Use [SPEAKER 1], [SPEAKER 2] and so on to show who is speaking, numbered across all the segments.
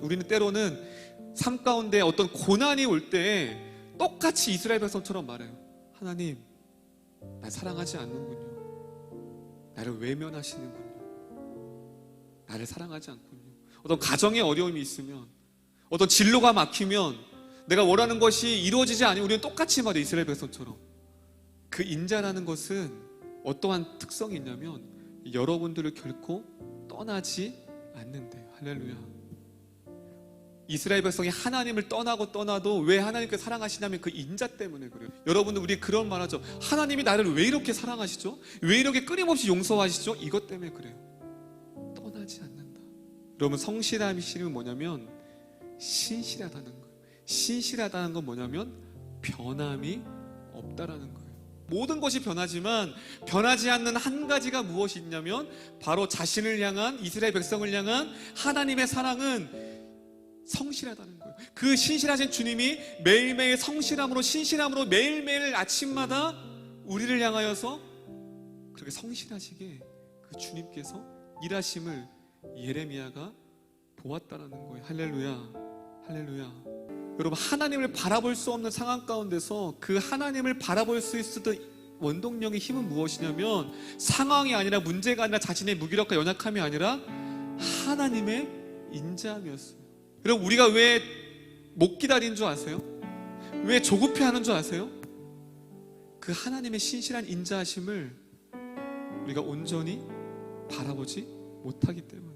[SPEAKER 1] 우리는 때로는 삶 가운데 어떤 고난이 올 때 똑같이 이스라엘 백성처럼 말해요. 하나님, 날 사랑하지 않는군요. 나를 외면하시는군요. 나를 사랑하지 않군요. 어떤 가정에 어려움이 있으면, 어떤 진로가 막히면, 내가 원하는 것이 이루어지지 않으면 우리는 똑같이 말해 이스라엘 백성처럼. 그 인자라는 것은 어떠한 특성이 있냐면 여러분들을 결코 떠나지 않는데요. 할렐루야. 이스라엘 백성이 하나님을 떠나고 떠나도 왜 하나님께 사랑하시냐면 그 인자 때문에 그래요. 여러분들 우리 그런 말 하죠. 하나님이 나를 왜 이렇게 사랑하시죠? 왜 이렇게 끊임없이 용서하시죠? 이것 때문에 그래요. 떠나지 않는다. 여러분 성실함이 실은 뭐냐면 신실하다는 거예요. 신실하다는 건 뭐냐면 변함이 없다라는 거예요. 모든 것이 변하지만 변하지 않는 한 가지가 무엇이 있냐면 바로 자신을 향한 이스라엘 백성을 향한 하나님의 사랑은 성실하다는 거예요. 그 신실하신 주님이 매일매일 성실함으로 신실함으로 매일매일 아침마다 우리를 향하여서 그렇게 성실하시게 그 주님께서 일하심을 예레미야가 보았다라는 거예요. 할렐루야. 할렐루야. 여러분 하나님을 바라볼 수 없는 상황 가운데서 그 하나님을 바라볼 수 있었던 원동력의 힘은 무엇이냐면 상황이 아니라 문제가 아니라 자신의 무기력과 연약함이 아니라 하나님의 인자함이었어요. 여러분 우리가 왜 못 기다린 줄 아세요? 왜 조급해 하는 줄 아세요? 그 하나님의 신실한 인자하심을 우리가 온전히 바라보지 못하기 때문에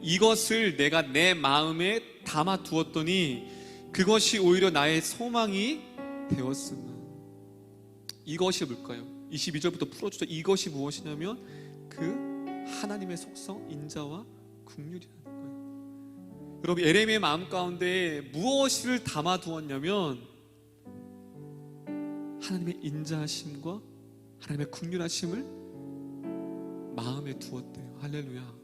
[SPEAKER 1] 이것을 내가 내 마음에 담아 두었더니 그것이 오히려 나의 소망이 되었으면 이것이 뭘까요? 22절부터 풀어주죠. 이것이 무엇이냐면 그 하나님의 속성 인자와 국률이라는 거예요. 여러분 예레미의 마음 가운데 무엇을 담아 두었냐면 하나님의 인자하심과 하나님의 국률하심을 마음에 두었대요. 할렐루야.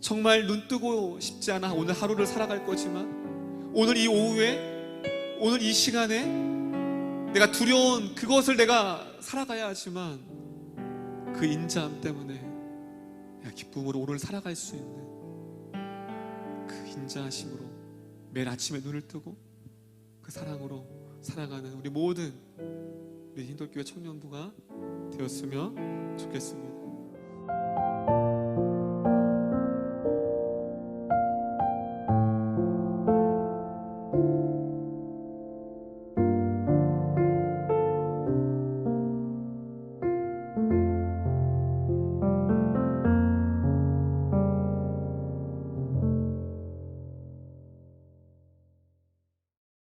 [SPEAKER 1] 정말 눈 뜨고 싶지 않아 오늘 하루를 살아갈 거지만 오늘 이 오후에 오늘 이 시간에 내가 두려운 그것을 내가 살아가야 하지만 그 인자함 때문에 기쁨으로 오늘 살아갈 수 있는 그 인자하심으로 매일 아침에 눈을 뜨고 그 사랑으로 살아가는 우리 모든 우리 hin돌교회 청년부가 되었으면 좋겠습니다.